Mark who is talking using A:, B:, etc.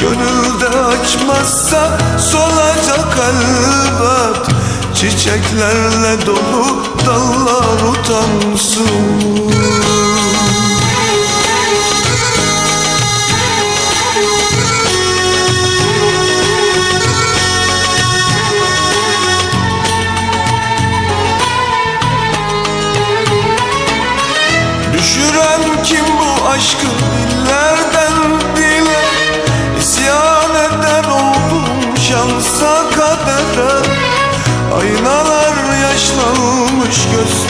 A: Gönülde açmazsa solacak elbet Çiçeklerle dolu dallar utansın